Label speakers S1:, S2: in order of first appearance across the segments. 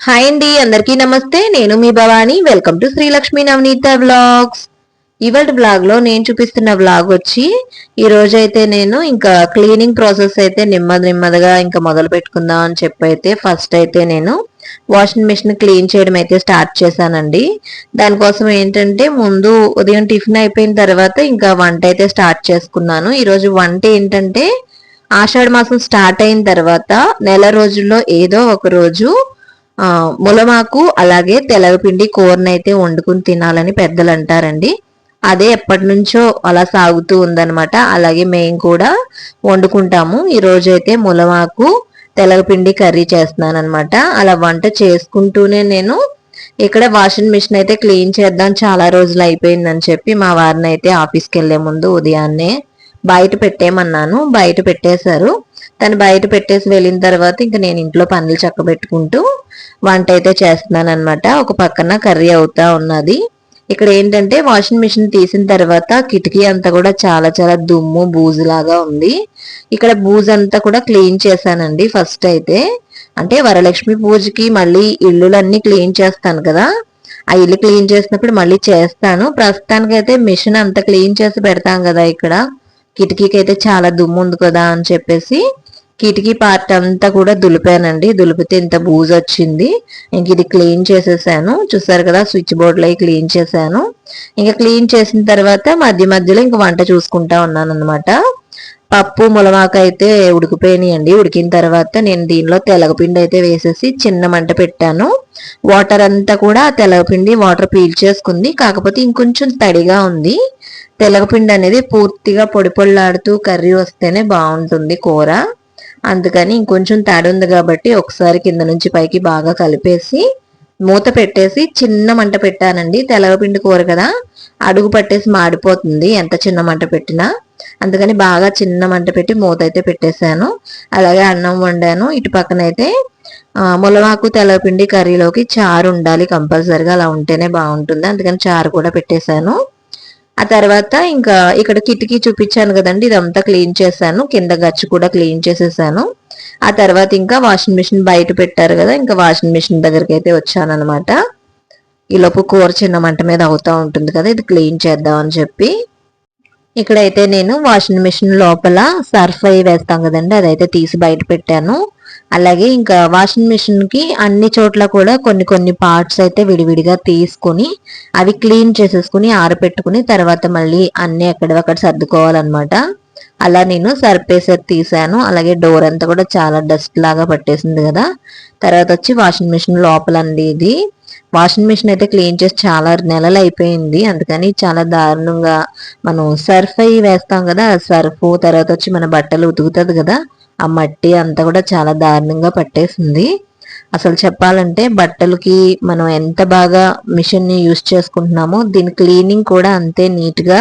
S1: Hi అండి అందరికీ నమస్తే. నేను మీ Bhavani. Welcome to Srilakshmi Navaneetha vlogs ఇవాళ బ్లాగ్లో నేను చూపిస్తున్న బ్లాగ్ వచ్చి ఈ రోజు అయితే నేను ఇంకా క్లీనింగ్ ప్రాసెస్ అయితే నెమ్మది నెమ్మదిగా ఇంకా మొదలు పెట్టుకుందాం అని చెప్పి అయితే ఫస్ట్ అయితే నేను వాషింగ్ మిషన్ క్లీన్ చేయడం అయితే స్టార్ట్ చేశానండి. దానికోసం ఏంటంటే ముందు ఉదయం టిఫిన్ అయిపోయిన తర్వాత ఇంకా వంట అయితే స్టార్ట్ చేసుకున్నాను. ఈ రోజు వంట ఏంటంటే ఆషాఢ మాసం స్టార్ట్ అయిన తర్వాత నెల రోజుల్లో ఏదో ఒక రోజు ములమాకు అలాగే తెలగపిండి కూరనైతే వండుకుని తినాలని పెద్దలు అంటారండి అదే ఎప్పటి నుంచో అలా సాగుతూ ఉందనమాట అలాగే మేము కూడా వండుకుంటాము. ఈరోజు అయితే ములమాకు తెలగపిండి కర్రీ చేస్తున్నాను అనమాట అలా వంట చేసుకుంటూనే నేను ఇక్కడ వాషింగ్ మిషన్ అయితే క్లీన్ చేద్దాం. చాలా రోజులు అయిపోయిందని చెప్పి మా వారిని అయితే ఆఫీస్కి వెళ్ళే ముందు ఉదయాన్నే బయట పెట్టేయమన్నాను. బయట పెట్టేశారు. తను బయట పెట్టేసి వెళ్ళిన తర్వాత ఇంకా నేను ఇంట్లో పనులు చక్కబెట్టుకుంటూ వంట అయితే చేస్తున్నాను అనమాట ఒక పక్కన కర్రీ అవుతా ఉన్నది. ఇక్కడ ఏంటంటే వాషింగ్ మిషన్ తీసిన తర్వాత కిటికీ అంతా కూడా చాలా చాలా దుమ్ము బూజు లాగా ఉంది. ఇక్కడ బూజు అంతా కూడా క్లీన్ చేశానండి ఫస్ట్ అయితే. అంటే వరలక్ష్మి పూజకి మళ్ళీ ఇల్లులన్నీ క్లీన్ చేస్తాను కదా. ఆ ఇల్లు క్లీన్ చేసినప్పుడు మళ్ళీ చేస్తాను. ప్రస్తుతానికైతే మిషన్ అంతా క్లీన్ చేసి పెడతాం కదా ఇక్కడ. కిటికీకి అయితే చాలా దుమ్ము ఉంది కదా అని చెప్పేసి కిటికీ పార్ట్ అంతా కూడా దులిపానండి. దులిపితే ఇంత బూజు వచ్చింది. ఇంక ఇది క్లీన్ చేసేసాను. చూసారు కదా స్విచ్ బోర్డులో క్లీన్ చేశాను. ఇంకా క్లీన్ చేసిన తర్వాత మధ్య మధ్యలో ఇంక వంట చూసుకుంటా ఉన్నాను అనమాట పప్పు ములవాక అయితే ఉడికిపోయినాయండి. ఉడికిన తర్వాత నేను దీనిలో తెలగపిండి అయితే వేసేసి చిన్న మంట పెట్టాను. వాటర్ అంతా కూడా తెలగపిండి వాటర్ పీల్చేసుకుంది కాకపోతే ఇంకొంచెం తడిగా ఉంది. తెలగపిండి అనేది పూర్తిగా పొడి పొళ్ళాడుతూ కర్రీ వస్తేనే బాగుంటుంది కూర. అందుకని ఇంకొంచెం తడి ఉంది కాబట్టి ఒకసారి కింద నుంచి పైకి బాగా కలిపేసి మూత పెట్టేసి చిన్న మంట పెట్టానండి. తెలగపిండి కూర కదా. అడుగు పట్టేసి మాడిపోతుంది. ఎంత చిన్న మంట పెట్టినా అందుకని బాగా చిన్న మంట పెట్టి మూత అయితే పెట్టేశాను. అలాగే అన్నం వండాను. ఇటు పక్కన అయితే ములవాకు తెలగపిండి కర్రీలోకి చారు ఉండాలి కంపల్సరిగా. అలా ఉంటేనే బాగుంటుంది. అందుకని చారు కూడా పెట్టేశాను. ఆ తర్వాత ఇంకా ఇక్కడ కిటికీ చూపించాను కదండి. ఇదంతా క్లీన్ చేశాను. కింద గచ్చు కూడా క్లీన్ చేసేసాను. ఆ తర్వాత ఇంకా వాషింగ్ మిషన్ బయట పెట్టారు కదా. ఇంకా వాషింగ్ మిషన్ దగ్గరికి అయితే వచ్చాను అనమాట ఈ లోపు కూర చిన్న మంట మీద అవుతూ ఉంటుంది కదా. ఇది క్లీన్ చేద్దాం అని చెప్పి. ఇక్కడైతే నేను వాషింగ్ మిషన్ లోపల సర్ఫ్ అయి వేస్తాం కదండి అదైతే తీసి బయట పెట్టాను. అలాగే ఇంకా వాషింగ్ మిషన్కి అన్ని చోట్ల కూడా కొన్ని కొన్ని పార్ట్స్ అయితే విడివిడిగా తీసుకొని అవి క్లీన్ చేసేసుకుని ఆరపెట్టుకుని తర్వాత మళ్ళీ అన్ని ఎక్కడక్కడ సర్దుకోవాలన్నమాట. అలా నేను సర్పేసర్ తీసాను. అలాగే డోర్ అంతా కూడా చాలా డస్ట్ లాగా పట్టేసింది కదా. తర్వాత వచ్చి వాషింగ్ మిషన్ లోపల అండి ఇది. వాషింగ్ మిషన్ అయితే క్లీన్ చేసి చాలా నెలలు అయిపోయింది. అందుకని చాలా దారుణంగా మనం సర్ఫ్ అయ్యి వేస్తాం కదా సర్ఫ్ తర్వాత వచ్చి మన బట్టలు ఉతుకుతుంది కదా ఆ మట్టి అంతా కూడా చాలా దారుణంగా పట్టేసింది. అసలు చెప్పాలంటే బట్టలకి మనం ఎంత బాగా మిషన్ని యూస్ చేసుకుంటున్నామో దీని క్లీనింగ్ కూడా అంతే నీట్గా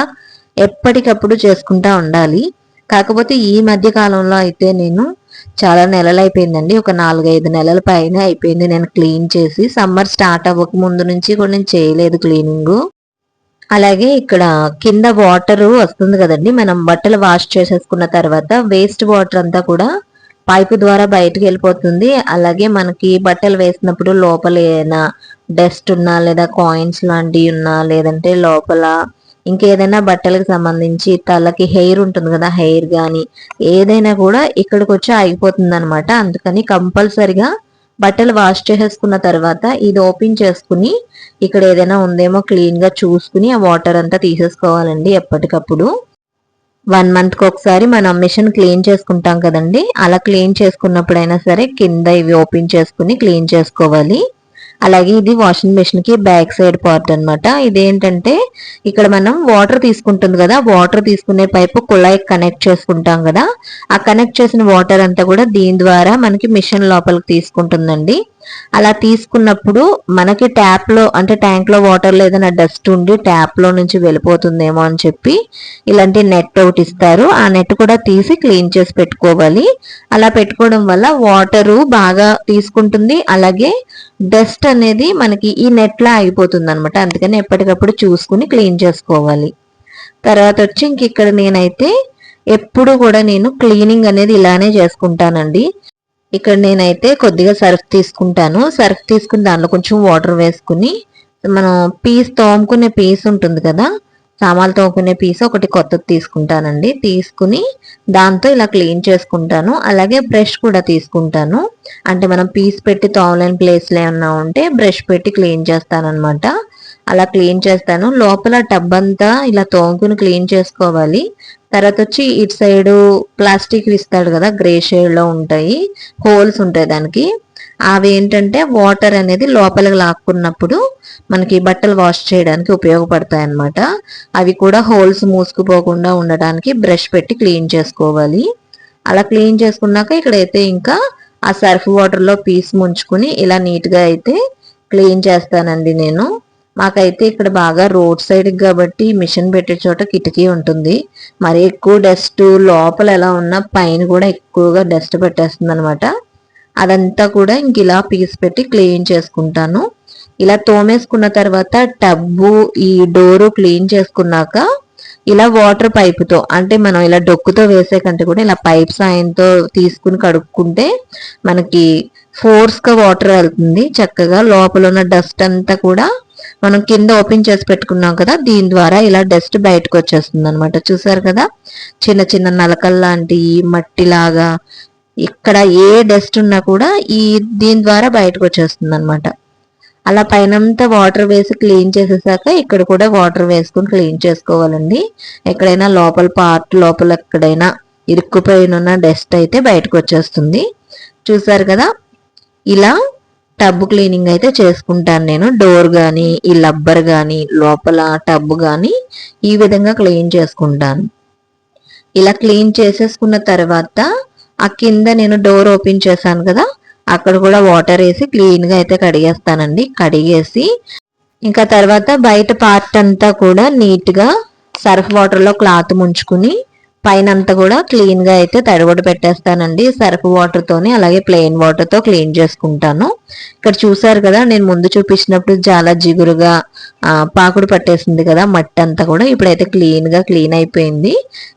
S1: ఎప్పటికప్పుడు చేసుకుంటా ఉండాలి. కాకపోతే ఈ మధ్య కాలంలో అయితే నేను చాలా నెలలు అయిపోయిందండి ఒక నాలుగైదు నెలల పైన అయిపోయింది. నేను క్లీన్ చేసి సమ్మర్ స్టార్ట్ అవ్వక ముందు నుంచి కూడా నేను చేయలేదు క్లీనింగ్. అలాగే ఇక్కడ కింద వాటర్ వస్తుంది కదండి. మనం బట్టలు వాష్ చేసేసుకున్న తర్వాత వేస్ట్ వాటర్ అంతా కూడా పైపు ద్వారా బయటకు వెళ్ళిపోతుంది. అలాగే మనకి బట్టలు వేసినప్పుడు లోపల ఏదైనా డస్ట్ ఉన్నా లేదా కాయిన్స్ లాంటివి ఉన్నా లేదంటే లోపల ఇంకేదైనా బట్టలకు సంబంధించి తలకి హెయిర్ ఉంటుంది కదా హెయిర్ కానీ ఏదైనా కూడా ఇక్కడికి వచ్చి ఆగిపోతుంది అనమాట అందుకని కంపల్సరిగా బట్టలు వాష్ చేసేసుకున్న తర్వాత ఇది ఓపెన్ చేసుకుని ఇక్కడ ఏదైనా ఉందేమో క్లీన్గా చూసుకుని ఆ వాటర్ అంతా తీసేసుకోవాలండి ఎప్పటికప్పుడు. వన్ మంత్కి ఒకసారి మనం మిషన్ క్లీన్ చేసుకుంటాం కదండి అలా క్లీన్ చేసుకున్నప్పుడైనా సరే కింద ఇవి ఓపెన్ చేసుకుని క్లీన్ చేసుకోవాలి. అలాగే ఇది వాషింగ్ మెషిన్కి బ్యాక్ సైడ్ పార్ట్ అనమాట ఇదేంటంటే ఇక్కడ మనం వాటర్ తీసుకుంటుంది కదా వాటర్ తీసుకునే పైపు కుళాయి కనెక్ట్ చేసుకుంటాం కదా. ఆ కనెక్ట్ చేసిన వాటర్ అంతా కూడా దీని ద్వారా మనకి మిషన్ లోపలికి తీసుకుంటుందండి. అలా తీసుకున్నప్పుడు మనకి ట్యాప్లో అంటే ట్యాంక్లో వాటర్లో వాటర్ ఏదైనా డస్ట్ ఉండి ట్యాప్లో నుంచి వెళ్ళిపోతుందేమో అని చెప్పి ఇలాంటి నెట్ ఒకటి ఇస్తారు. ఆ నెట్ కూడా తీసి క్లీన్ చేసి పెట్టుకోవాలి. అలా పెట్టుకోవడం వల్ల వాటరు బాగా తీసుకుంటుంది. అలాగే డస్ట్ అనేది మనకి ఈ నెట్లా అయిపోతుంది అనమాట అందుకని ఎప్పటికప్పుడు చూసుకుని క్లీన్ చేసుకోవాలి. తర్వాత వచ్చి ఇంక ఇక్కడ నేనైతే ఎప్పుడు కూడా నేను క్లీనింగ్ అనేది ఇలానే చేసుకుంటానండి. ఇక్కడ నేనైతే కొద్దిగా సర్ఫ్ తీసుకుంటాను. సర్ఫ్ తీసుకుని దాంట్లో కొంచెం వాటర్ వేసుకుని మనం పీస్ తోముకునే పీస్ ఉంటుంది కదా సామాన్లు తోముకునే పీస్ ఒకటి కొత్తది తీసుకుంటానండి. తీసుకుని దాంతో ఇలా క్లీన్ చేసుకుంటాను. అలాగే బ్రష్ కూడా తీసుకుంటాను. అంటే మనం పీస్ పెట్టి తోమలేని ప్లేస్లో ఏమన్నా ఉంటే బ్రష్ పెట్టి క్లీన్ చేస్తాననమాట అలా క్లీన్ చేస్తాను. లోపల టబ్ అంతా ఇలా తోముకుని క్లీన్ చేసుకోవాలి. తర్వాత వచ్చి ఇటు సైడ్ ప్లాస్టిక్ ఇస్తాడు కదా గ్రే షేడ్లో ఉంటాయి. హోల్స్ ఉంటాయి దానికి. అవి ఏంటంటే వాటర్ అనేది లోపలికి లాక్కున్నప్పుడు మనకి బట్టలు వాష్ చేయడానికి ఉపయోగపడతాయి అన్నమాట అవి కూడా హోల్స్ మూసుకుపోకుండా ఉండడానికి బ్రష్ పెట్టి క్లీన్ చేసుకోవాలి. అలా క్లీన్ చేసుకున్నాక ఇక్కడైతే ఇంకా ఆ సర్ఫ్ వాటర్లో పీస్ ముంచుకుని ఇలా నీట్గా అయితే క్లీన్ చేస్తానండి నేను. మాకైతే ఇక్కడ బాగా రోడ్ సైడ్ కాబట్టి మిషన్ పెట్టే చోట కిటికీ ఉంటుంది. మరి ఎక్కువ డస్ట్ లోపల ఎలా ఉన్నా పైన కూడా ఎక్కువగా డస్ట్ పెట్టేస్తుంది అనమాట అదంతా కూడా ఇంక ఇలా పీస్ పెట్టి క్లీన్ చేసుకుంటాను. ఇలా తోమేసుకున్న తర్వాత టబ్బు ఈ డోరు క్లీన్ చేసుకున్నాక ఇలా వాటర్ పైపుతో అంటే మనం ఇలా డొక్కుతో వేసే కంటే కూడా ఇలా పైప్ సాయంతో తీసుకుని కడుక్కుంటే మనకి ఫోర్స్గా వాటర్ వెళ్తుంది. చక్కగా లోపల ఉన్న డస్ట్ అంతా కూడా మనం కింద ఓపెన్ చేసి పెట్టుకున్నాం కదా దీని ద్వారా ఇలా డస్ట్ బయటకు వచ్చేస్తుంది అనమాట చూసారు కదా? చిన్న చిన్న నలకల్ లాంటి మట్టి లాగా ఇక్కడ ఏ డస్ట్ ఉన్నా కూడా ఈ దీని ద్వారా బయటకు వచ్చేస్తుంది అనమాట అలా పైనంతా వాటర్ వేసి క్లీన్ చేసేసాక ఇక్కడ కూడా వాటర్ వేసుకుని క్లీన్ చేసుకోవాలండి. ఎక్కడైనా లోపల పార్ట్ లోపల ఎక్కడైనా ఇరుక్కుపోయిన డస్ట్ అయితే బయటకు వచ్చేస్తుంది. చూసారు కదా? ఇలా టబ్ క్లీనింగ్ అయితే చేసుకుంటాను నేను. డోర్ కానీ ఈ లబ్బర్ కానీ లోపల టబ్ కానీ ఈ విధంగా క్లీన్ చేసుకుంటాను. ఇలా క్లీన్ చేసేసుకున్న తర్వాత ఆ కింద నేను డోర్ ఓపెన్ చేశాను కదా అక్కడ కూడా వాటర్ వేసి క్లీన్గా అయితే కడిగేస్తానండి. కడిగేసి ఇంకా తర్వాత బయట పార్ట్ అంతా కూడా నీట్గా సర్ఫ్ వాటర్లో క్లాత్ ముంచుకుని పైన అంతా కూడా క్లీన్గా అయితే తడిగొడ పెట్టేస్తానండి. సర్ఫ్ వాటర్ తోని అలాగే ప్లెయిన్ వాటర్తో క్లీన్ చేసుకుంటాను. ఇక్కడ చూసారు కదా నేను ముందు చూపించినప్పుడు చాలా జిగురుగా పాకుడు పట్టేసింది కదా మట్టి అంతా కూడా ఇప్పుడైతే క్లీన్గా క్లీన్ అయిపోయింది.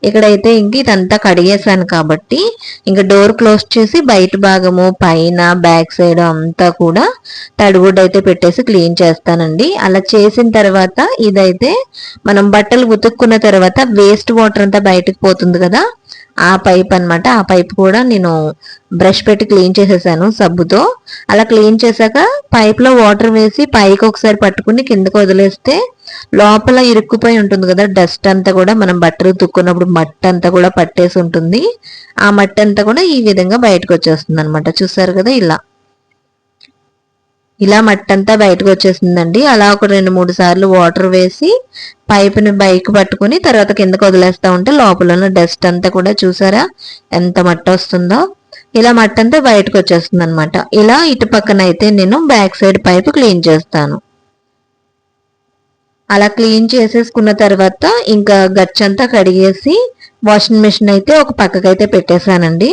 S1: ఇక్కడైతే ఇంక ఇదంతా కడిగేసాను కాబట్టి ఇంకా డోర్ క్లోజ్ చేసి బయట భాగము పైన బ్యాక్ సైడ్ అంతా కూడా తడిగుడ్డ అయితే పెట్టేసి క్లీన్ చేస్తానండి. అలా చేసిన తర్వాత ఇదైతే మనం బట్టలు ఉతుక్కున్న తర్వాత వేస్ట్ వాటర్ అంతా బయటకు పోతుంది కదా? ఆ పైప్ అనమాట ఆ పైప్ కూడా నేను బ్రష్ పెట్టి క్లీన్ చేసేసాను సబ్బుతో. అలా క్లీన్ చేశాక పైప్లో వాటర్ వేసి పైకి ఒకసారి పట్టుకుని కిందకు వదిలేస్తే లోపల ఇరుక్కుపోయి ఉంటుంది కదా? డస్ట్ అంతా కూడా మనం బట్టలు తుక్కున్నప్పుడు మట్టి అంతా కూడా పట్టేసి ఉంటుంది. ఆ మట్టి అంతా కూడా ఈ విధంగా బయటకు వచ్చేస్తుంది అనమాట చూసారు కదా ఇలా? ఇలా మట్టంతా బయటకు వచ్చేసిందండి. అలా ఒక రెండు మూడు సార్లు వాటర్ వేసి పైపుని బైక్ పట్టుకుని తర్వాత కిందకు వదిలేస్తా ఉంటే లోపల ఉన్న డస్ట్ అంతా కూడా చూసారా? ఎంత మట్ట వస్తుందో. ఇలా మట్ట అంతా బయటకు వచ్చేస్తుంది అనమాట ఇలా ఇటు పక్కన అయితే నేను బ్యాక్ సైడ్ పైపు క్లీన్ చేస్తాను. అలా క్లీన్ చేసేసుకున్న తర్వాత ఇంకా గచ్చంతా కడిగేసి వాషింగ్ మిషన్ అయితే ఒక పక్కకైతే పెట్టేశానండి.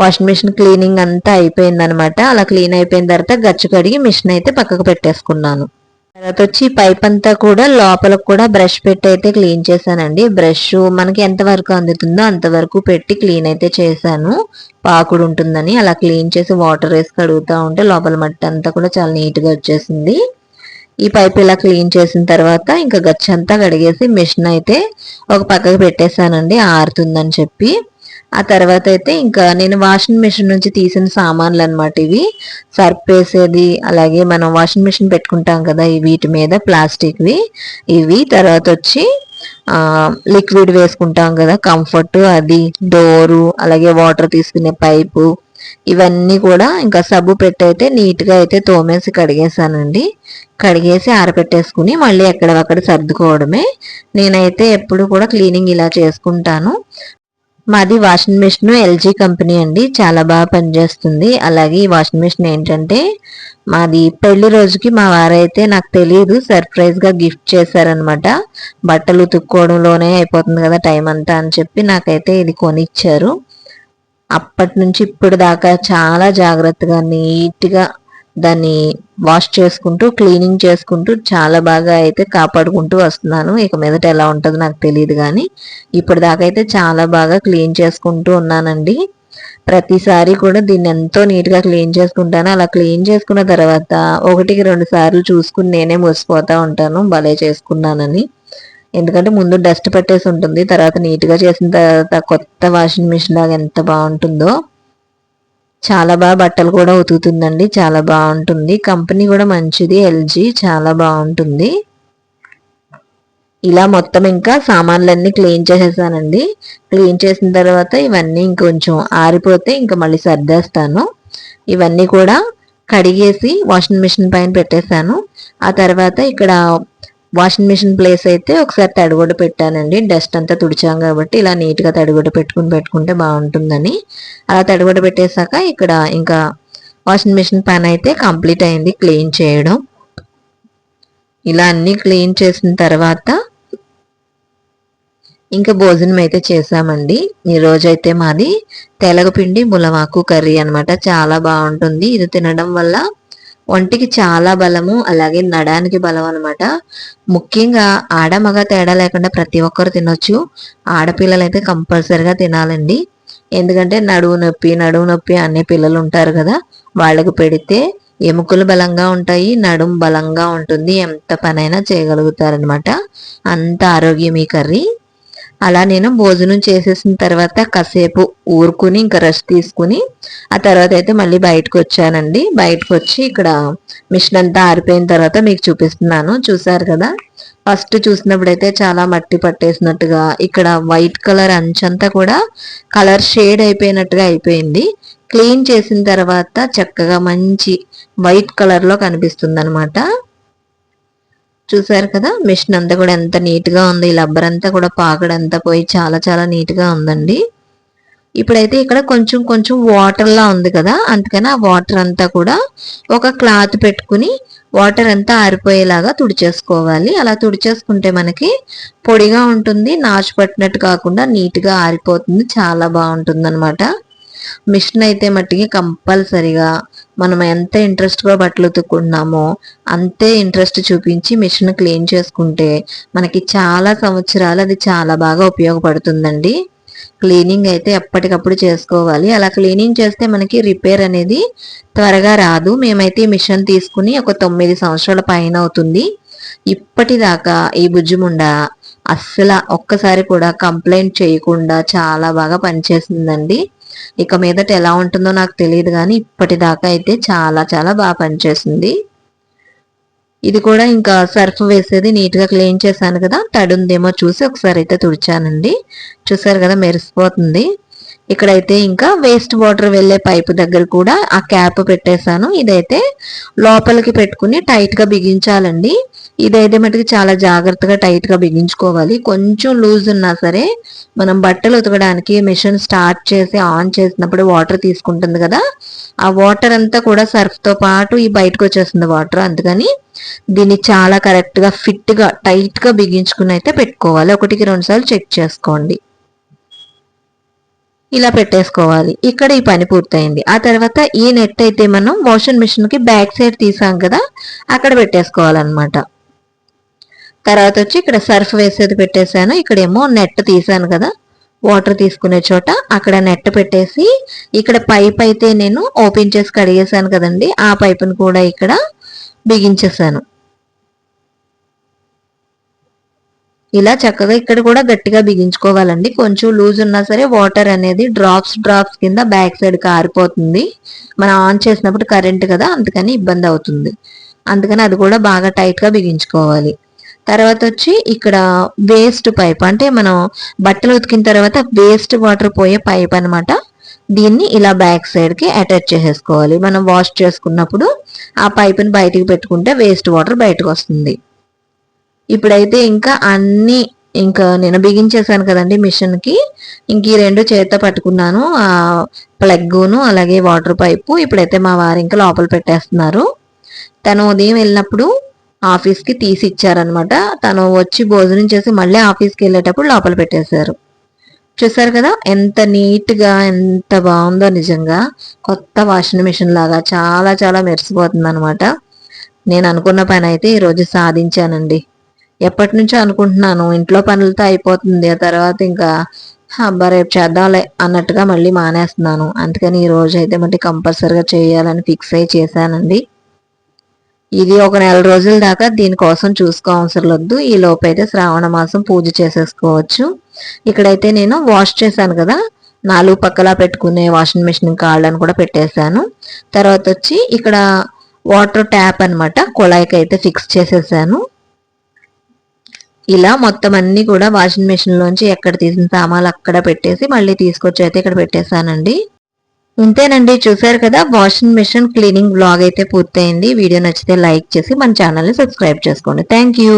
S1: వాషింగ్ మిషన్ క్లీనింగ్ అంతా అయిపోయింది అనమాట అలా క్లీన్ అయిపోయిన తర్వాత గచ్చు కడిగి మిషన్ అయితే పక్కకు పెట్టేసుకున్నాను. తర్వాత వచ్చి పైప్ అంతా కూడా లోపల కూడా బ్రష్ పెట్టి అయితే క్లీన్ చేశానండి. బ్రష్ మనకి ఎంత వరకు అందుతుందో అంతవరకు పెట్టి క్లీన్ అయితే చేశాను. పాకుడు ఉంటుందని అలా క్లీన్ చేసి వాటర్ వేసి కడుగుతూ ఉంటే లోపల మట్టి అంతా కూడా చాలా నీట్గా వచ్చేసింది. ఈ పైప్ ఇలా క్లీన్ చేసిన తర్వాత ఇంకా గచ్చంతా కడిగేసి మిషన్ అయితే ఒక పక్కకు పెట్టేశానండి. ఆరుతుందని చెప్పి. ఆ తర్వాత అయితే ఇంకా నేను వాషింగ్ మిషన్ నుంచి తీసిన సామాన్లు అనమాట ఇవి. సర్ఫ్ వేసేది అలాగే మనం వాషింగ్ మిషన్ పెట్టుకుంటాం కదా వీటి మీద ప్లాస్టిక్వి ఇవి తర్వాత వచ్చి లిక్విడ్ వేసుకుంటాం కదా కంఫర్ట్ అది డోరు అలాగే వాటర్ తీసుకునే పైపు ఇవన్నీ కూడా ఇంకా సబ్బు పెట్టయితే నీట్గా అయితే తోమేసి కడిగేసానండి కడిగేసి ఆరపెట్టేసుకుని మళ్ళీ ఎక్కడక్కడ సర్దుకోవడమే. నేనైతే ఎప్పుడు కూడా క్లీనింగ్ ఇలా చేసుకుంటాను. మాది వాషింగ్ మిషన్ ఎల్జీ కంపెనీ అండి. చాలా బాగా పనిచేస్తుంది. అలాగే ఈ వాషింగ్ మిషన్ ఏంటంటే మాది పెళ్ళి రోజుకి మా వారైతే నాకు తెలియదు సర్ప్రైజ్గా గిఫ్ట్ చేశారనమాట బట్టలు ఉతుక్కోవడంలోనే అయిపోతుంది కదా టైం అంతా అని చెప్పి నాకైతే ఇది కొనిచ్చారు. అప్పటి నుంచి ఇప్పుడు దాకా చాలా జాగ్రత్తగా నీట్గా దాన్ని వాష్ చేసుకుంటూ క్లీనింగ్ చేసుకుంటూ చాలా బాగా అయితే కాపాడుకుంటూ వస్తున్నాను. ఇక మీదట ఎలా ఉంటుందో నాకు తెలియదు కానీ ఇప్పటిదాకా అయితే చాలా బాగా క్లీన్ చేసుకుంటూ ఉన్నానండి. ప్రతిసారి కూడా దీన్ని ఎంతో నీట్గా క్లీన్ చేసుకుంటాను. అలా క్లీన్ చేసుకున్న తర్వాత ఒకటికి రెండు సార్లు చూసుకుని నేనే మురిసిపోతూ ఉంటాను. భలే చేసుకున్నానని. ఎందుకంటే ముందు డస్ట్ పెట్టేసి ఉంటుంది. తర్వాత నీట్గా చేసిన తర్వాత కొత్త వాషింగ్ మిషన్ లాగా ఎంత బాగుంటుందో. చాలా బాగా బట్టలు కూడా ఉతుకుతుందండి. చాలా బాగుంటుంది. కంపెనీ కూడా మంచిది. ఎల్జీ చాలా బాగుంటుంది. ఇలా మొత్తం ఇంకా సామాన్లన్నీ క్లీన్ చేసేసానండి. క్లీన్ చేసిన తర్వాత ఇవన్నీ ఇంకొంచెం ఆరిపోతే ఇంకా మళ్ళీ సర్దేస్తాను. ఇవన్నీ కూడా కడిగేసి వాషింగ్ మిషన్ పైన పెట్టేశాను. ఆ తర్వాత ఇక్కడ వాషింగ్ మిషన్ ప్లేస్ అయితే ఒకసారి తడిగొడ్డ పెట్టానండి. డస్ట్ అంతా తుడిచాం కాబట్టి ఇలా నీట్గా తడిగొడ్డ పెట్టుకుని పెట్టుకుంటే బాగుంటుందని. అలా తడిగొడ్డ పెట్టేశాక ఇక్కడ ఇంకా వాషింగ్ మిషన్ పని అయితే కంప్లీట్ అయింది క్లీన్ చేయడం. ఇలా అన్నీ క్లీన్ చేసిన తర్వాత ఇంకా భోజనం అయితే చేసామండి ఈ రోజైతే మాది తెలగపిండి ములవాకు కర్రీ అనమాట చాలా బాగుంటుంది. ఇది తినడం వల్ల ఒంటికి చాలా బలము అలాగే నడానికి బలం అనమాట ముఖ్యంగా ఆడ మగ తేడా లేకుండా ప్రతి ఒక్కరు తినొచ్చు. ఆడపిల్లలు అయితే కంపల్సరిగా తినాలండి. ఎందుకంటే నడువు నొప్పి నడువు నొప్పి అనే పిల్లలు ఉంటారు కదా వాళ్ళకు పెడితే ఎముకలు బలంగా ఉంటాయి నడుం బలంగా ఉంటుంది ఎంత పనైనా చేయగలుగుతారనమాట అంత ఆరోగ్యం ఈ కర్రీ. అలా నేను భోజనం చేసేసిన తర్వాత కాసేపు ఊరుకుని ఇంకా రెస్ట్ తీసుకుని ఆ తర్వాత అయితే మళ్ళీ బయటకు వచ్చానండి. బయటకు వచ్చి ఇక్కడ మిషన్ అంతా ఆరిపోయిన తర్వాత మీకు చూపిస్తున్నాను. చూసారు కదా? ఫస్ట్ చూసినప్పుడు అయితే చాలా మట్టి పట్టేసినట్టుగా ఇక్కడ వైట్ కలర్ అంచంతా కూడా కలర్ షేడ్ అయిపోయినట్టుగా అయిపోయింది. క్లీన్ చేసిన తర్వాత చక్కగా మంచి వైట్ కలర్లో కనిపిస్తుంది అనమాట చూసారు కదా? మిషన్ అంతా కూడా ఎంత నీట్గా ఉంది. ఈ లబ్బర్ అంతా కూడా పాకడంతా పోయి చాలా చాలా నీట్గా ఉందండి. ఇప్పుడైతే ఇక్కడ కొంచెం కొంచెం వాటర్ లా ఉంది కదా? అందుకని ఆ వాటర్ అంతా కూడా ఒక క్లాత్ పెట్టుకుని వాటర్ అంతా ఆరిపోయేలాగా తుడిచేసుకోవాలి. అలా తుడిచేసుకుంటే మనకి పొడిగా ఉంటుంది. నాచు పట్టినట్టు కాకుండా నీట్గా ఆరిపోతుంది. చాలా బాగుంటుంది అనమాట మిషన్ అయితే మట్టికి కంపల్సరిగా మనం ఎంత ఇంట్రెస్ట్గా బట్టలు ఉతుక్కున్నామో అంతే ఇంట్రెస్ట్ చూపించి మిషన్ క్లీన్ చేసుకుంటే మనకి చాలా సంవత్సరాలు అది చాలా బాగా ఉపయోగపడుతుందండి. క్లీనింగ్ అయితే ఎప్పటికప్పుడు చేసుకోవాలి. అలా క్లీనింగ్ చేస్తే మనకి రిపేర్ అనేది త్వరగా రాదు. మేమైతే మిషన్ తీసుకుని ఒక తొమ్మిది సంవత్సరాల పైన అవుతుంది. ఇప్పటిదాకా ఈ బుజ్జిముండ అస్సలు ఒక్కసారి కూడా కంప్లైంట్ చేయకుండా చాలా బాగా పనిచేసిందండి. ఇక మీదట ఎలా ఉంటుందో నాకు తెలియదు కానీ ఇప్పటిదాకా అయితే చాలా చాలా బాగా పనిచేసింది. ఇది కూడా ఇంకా సర్ఫ్ వేసేది నీట్గా క్లీన్ చేశాను కదా తడుందేమో చూసి ఒకసారి అయితే తుడిచానండి. చూసారు కదా మెరిసిపోతుంది. ఇక్కడైతే ఇంకా వేస్ట్ వాటర్ వెళ్ళే పైపు దగ్గర కూడా ఆ క్యాప్ పెట్టేశాను. ఇదైతే లోపలికి పెట్టుకుని టైట్గా బిగించాలండి. ఇదైతే మటుకు చాలా జాగ్రత్తగా టైట్గా బిగించుకోవాలి. కొంచెం లూజ్ ఉన్నా సరే మనం బట్టలు ఉతకడానికి మిషన్ స్టార్ట్ చేసి ఆన్ చేసినప్పుడు వాటర్ తీసుకుంటుంది కదా. ఆ వాటర్ అంతా కూడా సర్ఫ్తో పాటు ఈ బయటకు వచ్చేస్తుంది వాటర్ అందుకని దీన్ని చాలా కరెక్ట్గా ఫిట్గా టైట్గా బిగించుకుని అయితే పెట్టుకోవాలి. ఒకటికి రెండు సార్లు చెక్ చేసుకోండి. ఇలా పెట్టేసుకోవాలి. ఇక్కడ ఈ పని పూర్తయింది. ఆ తర్వాత ఈ నెట్ అయితే మనం వాషింగ్ మిషన్కి బ్యాక్ సైడ్ తీసాం కదా అక్కడ పెట్టేసుకోవాలన్నమాట. తర్వాత వచ్చి ఇక్కడ సర్ఫ్ వేసేది పెట్టేశాను. ఇక్కడేమో నెట్ తీసాను కదా వాటర్ తీసుకునే చోట. అక్కడ నెట్ పెట్టేసి ఇక్కడ పైప్ అయితే నేను ఓపెన్ చేసి కడిగేసాను కదండి ఆ పైపును కూడా ఇక్కడ బిగించేసాను ఇలా చక్కగా ఇక్కడ కూడా గట్టిగా బిగించుకోవాలండి. కొంచెం లూజ్ ఉన్నా సరే వాటర్ అనేది డ్రాప్స్ డ్రాప్స్ కింద బ్యాక్ సైడ్ కారిపోతుంది. మనం ఆన్ చేసినప్పుడు కరెంట్ కదా అందుకని ఇబ్బంది అవుతుంది. అందుకని అది కూడా బాగా టైట్గా బిగించుకోవాలి. తర్వాత వచ్చి ఇక్కడ వేస్ట్ పైప్ అంటే మనం బట్టలు ఉతికిన తర్వాత వేస్ట్ వాటర్ పోయే పైప్ అనమాట దీన్ని ఇలా బ్యాక్ సైడ్కి అటాచ్ చేసేసుకోవాలి. మనం వాష్ చేసుకున్నప్పుడు ఆ పైప్ని బయటికి పెట్టుకుంటే వేస్ట్ వాటర్ బయటకు వస్తుంది. ఇప్పుడైతే ఇంకా అన్ని ఇంకా నేను బిగించేసాను కదండి మిషన్కి. ఇంక ఈ రెండు చేత పట్టుకున్నాను. ఆ ప్లగ్గును అలాగే వాటర్ పైపు ఇప్పుడైతే మా వారు ఇంకా లోపల పెట్టేస్తున్నారు. తను ఉదయం వెళ్ళినప్పుడు ఆఫీస్కి తీసి ఇచ్చారనమాట తను వచ్చి భోజనం చేసి మళ్ళీ ఆఫీస్కి వెళ్ళేటప్పుడు లోపల పెట్టేశారు. చూసారు కదా ఎంత నీట్గా ఎంత బాగుందో నిజంగా. కొత్త వాషింగ్ మిషన్ లాగా చాలా చాలా మెరిసిపోతుంది అనమాట నేను అనుకున్న పని అయితే ఈరోజు సాధించానండి. ఎప్పటి నుంచో అనుకుంటున్నాను. ఇంట్లో పనులతో అయిపోతుంది. ఆ తర్వాత ఇంకా అబ్బా రేపు చేద్దాంలే అన్నట్టుగా మళ్ళీ మానేస్తున్నాను. అందుకని ఈ రోజు అయితే మళ్ళీ కంపల్సరిగా చేయాలని ఫిక్స్ అయ్యి చేశానండి. ఇది ఒక నెల రోజుల దాకా దీనికోసం చూసుకో అవసరం వద్దు ఈ లోపైతే అయితే శ్రావణ మాసం పూజ చేసేసుకోవచ్చు. ఇక్కడైతే నేను వాష్ చేశాను కదా. నాలుగు పక్కలా పెట్టుకునే వాషింగ్ మిషన్ కాళ్ళని కూడా పెట్టేశాను. తర్వాత వచ్చి ఇక్కడ వాటర్ ట్యాప్ అనమాట కుళాయికి అయితే ఫిక్స్ చేసేసాను. ఇలా మొత్తం అన్ని కూడా వాషింగ్ మిషన్ లోంచి ఎక్కడ తీసిన సామాన్లు అక్కడ పెట్టేసి మళ్ళీ తీసుకొచ్చి అయితే ఇక్కడ పెట్టేశానండి. ఇంతేనండి చూసారు కదా వాషింగ్ మిషన్ క్లీనింగ్ బ్లాగ్ అయితే పూర్తయింది. వీడియో నచ్చితే లైక్ చేసి మన ఛానల్ని సబ్స్క్రైబ్ చేసుకోండి. Thank you.